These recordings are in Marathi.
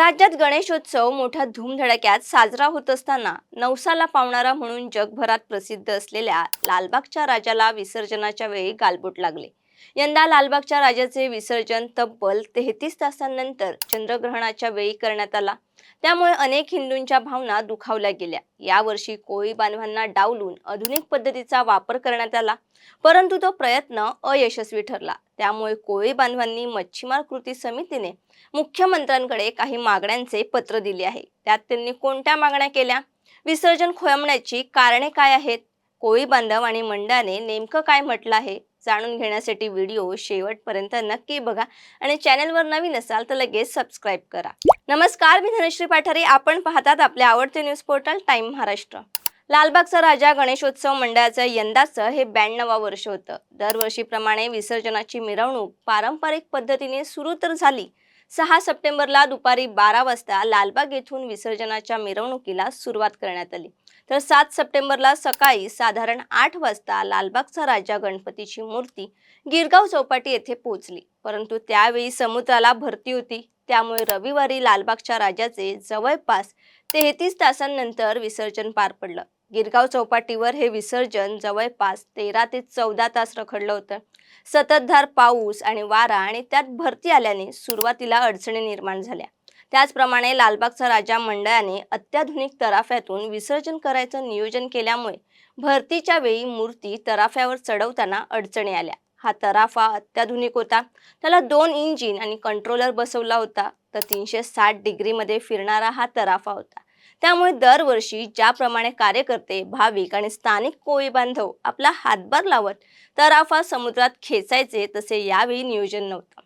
राज्यात गणेशोत्सव मोठ्या धूमधडक्यात साजरा होत असताना नवसाला पावणारा म्हणून जगभरात प्रसिद्ध असलेल्या लालबागच्या राजाला विसर्जनाच्या वेळी गालबोट लागले. यंदा लालबागच्या राजाचे विसर्जन तब्बल तेहतीस तासांनंतर चंद्रग्रहणाच्या वेळी करण्यात आला. त्यामुळे अनेक हिंदूंच्या भावना दुखावल्या गेल्या. यावर्षी कोळी बांधवांना डावलून आधुनिक पद्धतीचा वापर करण्यात आला. परंतु तो प्रयत्न अयशस्वी ठरला. त्यामुळे कोळी बांधवांनी मच्छीमार कृती समितीने मुख्यमंत्र्यांकडे काही मागण्यांचे पत्र दिले आहे. त्यात त्यांनी कोणत्या मागण्या केल्या? विसर्जन खोळंबण्याची कारणे काय आहेत? कोळी बांधव आणि मंडळाने नेमकं काय म्हटलं आहे? जाणून घेण्यासाठी व्हिडिओ शेवटपर्यंत नक्की बघा आणि चॅनलवर नवीन असाल तर लगेच सबस्क्राईब करा. नमस्कार मी धनश्री पाठारे. आपण पाहतात आपले आवडते न्यूज पोर्टल टाइम महाराष्ट्र. लालबागचा राजा गणेशोत्सव मंडळाचं यंदाचं हे ब्याण्णवा वर्ष होतं. दरवर्षीप्रमाणे विसर्जनाची मिरवणूक पारंपरिक पद्धतीने सुरू तर झाली सहा सप्टेंबरला दुपारी बारा वाजता लालबाग येथून विसर्जनाच्या मिरवणुकीला सुरुवात करण्यात आली. तर सात सप्टेंबरला सकाळी साधारण आठ वाजता लालबागचा राजा गणपतीची मूर्ती गिरगाव चौपाटी येथे पोहोचली. परंतु त्यावेळी समुद्राला भरती होती. त्यामुळे रविवारी लालबागच्या राजाचे जवळपास तेहतीस तासांनंतर विसर्जन पार पडलं. गिरगाव चौपाटीवर हे विसर्जन जवळपास तेरा ते चौदा तास रखडलं होतं. सततधार पाऊस आणि वारा आणि त्यात भरती आल्याने सुरुवातीला अडचणी निर्माण झाल्या. त्याचप्रमाणे लालबागचा राजा मंडळाने अत्याधुनिक तराफ्यातून विसर्जन करायचं नियोजन केल्यामुळे भरतीच्या वेळी मूर्ती तराफ्यावर चढवताना अडचणी आल्या. हा तराफा अत्याधुनिक होता. त्याला दोन इंजिन आणि कंट्रोलर बसवला होता. तर तीनशे साठ डिग्रीमध्ये फिरणारा हा तराफा होता. त्यामुळे दरवर्षी ज्याप्रमाणे कार्यकर्ते भाविक आणि स्थानिक कोळी बांधव आपला हातभार लावत तराफा समुद्रात खेचायचे तसे यावेळी नियोजन नव्हतं.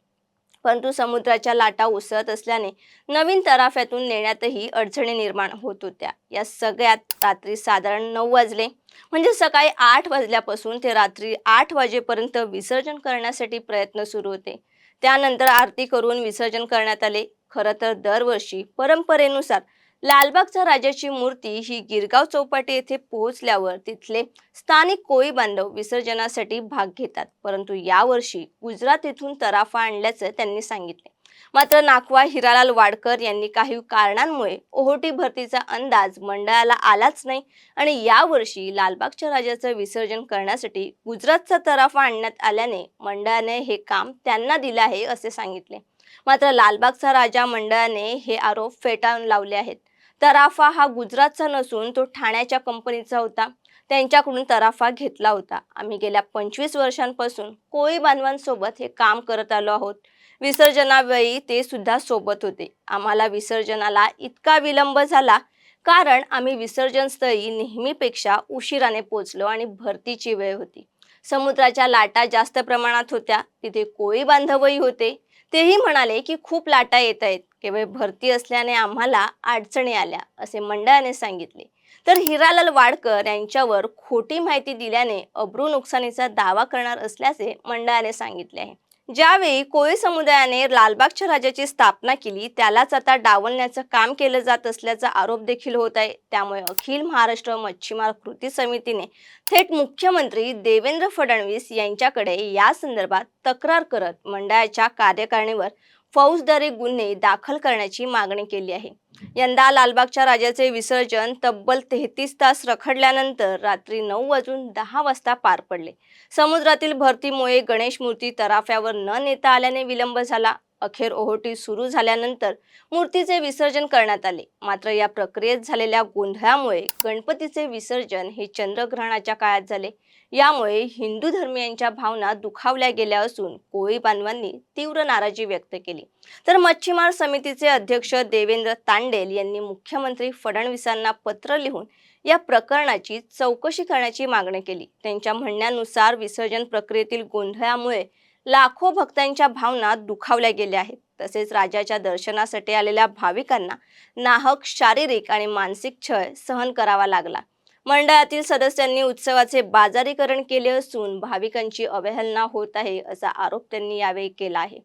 परंतु समुद्राच्या लाटा उसळत असल्याने नवीन तराफ्यातून नेण्यातही अडचणी निर्माण होत होत्या. या सगळ्यात रात्री साधारण नऊ वाजले. म्हणजे सकाळी आठ वाजल्यापासून ते रात्री आठ वाजेपर्यंत विसर्जन करण्यासाठी प्रयत्न सुरू होते. त्यानंतर आरती करून विसर्जन करण्यात आले. खरं तर दरवर्षी परंपरेनुसार लालबागचा राजाची मूर्ती ही गिरगाव चौपाटी येथे पोहोचल्यावर तिथले स्थानिक कोळी बांधव विसर्जनासाठी भाग घेतात. परंतु यावर्षी गुजरात येथून तराफा आणल्याचं त्यांनी सांगितले. मात्र नाकवा हिरालाल वाडकर यांनी काही कारणांमुळे ओहोटी भरतीचा अंदाज मंडळाला आलाच नाही आणि यावर्षी लालबागच्या राजाचं विसर्जन करण्यासाठी गुजरातचा तराफा आणण्यात आल्याने मंडळाने हे काम त्यांना दिलं आहे असे सांगितले. मात्र लालबागचा राजा मंडळाने हे आरोप फेटाळून लावले आहेत. तराफा हा गुजरातचा नसून तो ठाण्याच्या कंपनीचा होता. त्यांच्याकडून तराफा घेतला होता. आम्ही गेल्या पंचवीस वर्षांपासून कोळी बांधवांसोबत हे काम करत आलो आहोत. विसर्जनावेळी ते सुद्धा सोबत होते. आम्हाला विसर्जनाला इतका विलंब झाला कारण आम्ही विसर्जन स्थळी नेहमीपेक्षा उशिराने पोचलो आणि भरतीची वेळ होती. समुद्राच्या लाटा जास्त प्रमाणात होत्या. तिथे कोळी बांधवही होते. तेही म्हणाले की खूप लाटा येत आहेत. केवळ भरती असल्याने आम्हाला अडचणी आल्या असे मंडळाने सांगितले. तर हिरालाल वाडकर यांच्यावर खोटी माहिती दिल्याने अब्रू नुकसानीचा दावा करणार असल्याचे मंडळाने सांगितले आहे. ज्यावेळी कोळी समुदायाने लालबागच्या राजाची स्थापना केली त्यालाच आता डावलण्याचं काम केलं जात असल्याचा आरोप देखील होत आहे. त्यामुळे अखिल महाराष्ट्र मच्छीमार कृती समितीने थेट मुख्यमंत्री देवेंद्र फडणवीस यांच्याकडे या संदर्भात तक्रार करत मंडळाच्या कार्यकारिणीवर फौजदारी गुन्हे दाखल करण्याची मागणी केली आहे. यंदा लालबागच्या राजाचे विसर्जन तब्बल तेहतीस तास रखडल्यानंतर रात्री नऊ वाजून दहा वाजता पार पडले. समुद्रातील भरतीमुळे गणेश मूर्ती तराफ्यावर न नेता आल्याने विलंब झाला. अखेर ओहोटी सुरू झाल्यानंतर मूर्तीचे विसर्जन करण्यात आले. मात्र या प्रक्रियेत झालेल्या गोंधळामुळे गणपतीचे विसर्जन हे चंद्रग्रहणाच्या काळात झाले. यामुळे हिंदू धर्मियांच्या भावना दुखावल्या गेल्या असून कोळी बांधवांनी तीव्र नाराजी व्यक्त केली. तर मच्छीमार समितीचे अध्यक्ष देवेंद्र तांडेल यांनी मुख्यमंत्री फडणवीसांना पत्र लिहून या प्रकरणाची चौकशी करण्याची मागणी केली. त्यांच्या म्हणण्यानुसार विसर्जन प्रक्रियेतील गोंधळामुळे लाखो भक्तांच्या भावना दुखावल्या गेल्या आहेत. तसेच राजाच्या दर्शनासाठी आलेल्या भाविकांना नाहक शारीरिक आणि मानसिक छळ सहन करावा लागला. मंडळातील सदस्यांनी उत्सवाचे बाजारीकरण केले असून भाविकांची अवहेलना होत आहे असा आरोप त्यांनी यावेळी केला आहे.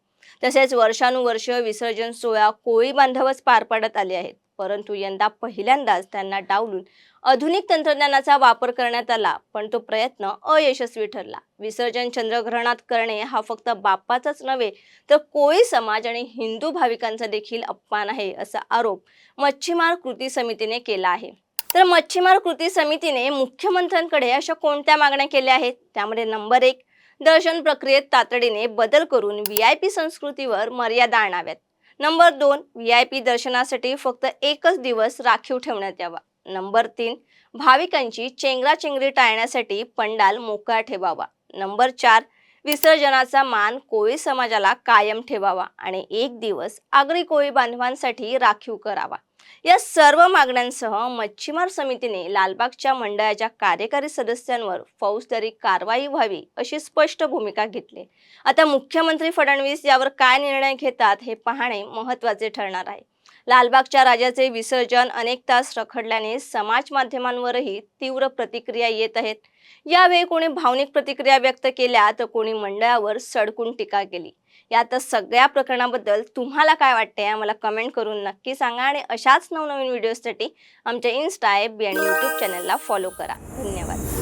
तसेच वर्षानुवर्ष विसर्जन सोहळा कोळी बांधवच पार पाडत आले आहेत. परंतु यंदा पहिल्यांदाच त्यांना डावलून आधुनिक तंत्रज्ञानाचा वापर करण्यात आला पण तो प्रयत्न अयशस्वी ठरला. विसर्जन चंद्रग्रहणात करणे हा फक्त बाप्पाचाच नव्हे तर कोळी समाज आणि हिंदू भाविकांचा देखील अपमान आहे असा आरोप मच्छीमार कृती समितीने केला आहे. तर मच्छीमार कृती समितीने मुख्यमंत्र्यांकडे अशा कोणत्या मागण्या केल्या आहेत? त्यामध्ये नंबर एक दर्शन प्रक्रियेत तातडीने बदल करून व्ही आय पी संस्कृतीवर मर्यादा आणाव्यात. नंबर दोन व्ही आय पी दर्शनासाठी फक्त एकच दिवस राखीव ठेवण्यात यावा. नंबर तीन भाविकांची चेंगराचेंगरी टाळण्यासाठी पंडाल मोकळा ठेवावा. नंबर चार विसर्जनाचा मान कोळी समाजाला कायम ठेवावा आणि एक दिवस आगरी कोळी बांधवांसाठी राखीव करावा. या सर्व मागण्यांसह मच्छीमार समितीने लालबागच्या मंडळाच्या कार्यकारी सदस्यांवर फौजदारी कारवाई व्हावी अशी स्पष्ट भूमिका घेतली. आता मुख्यमंत्री फडणवीस यावर काय निर्णय घेतात हे पाहणे महत्त्वाचे ठरणार आहे. लालबागच्या राजाचे विसर्जन अनेक तास रखडल्याने समाज माध्यमांवरही तीव्र प्रतिक्रिया येत आहेत. यावेळी कोणी भावनिक प्रतिक्रिया व्यक्त केल्या तर कोणी मंडळावर सडकून टीका केली. यात सगळ्या प्रकरणाबद्दल तुम्हाला काय वाटते आम्हाला कमेंट करून नक्की सांगा आणि अशाच नवनवीन व्हिडिओसाठी आमच्या इन्स्टा ॲप आणि यूट्यूब चॅनलला फॉलो करा. धन्यवाद.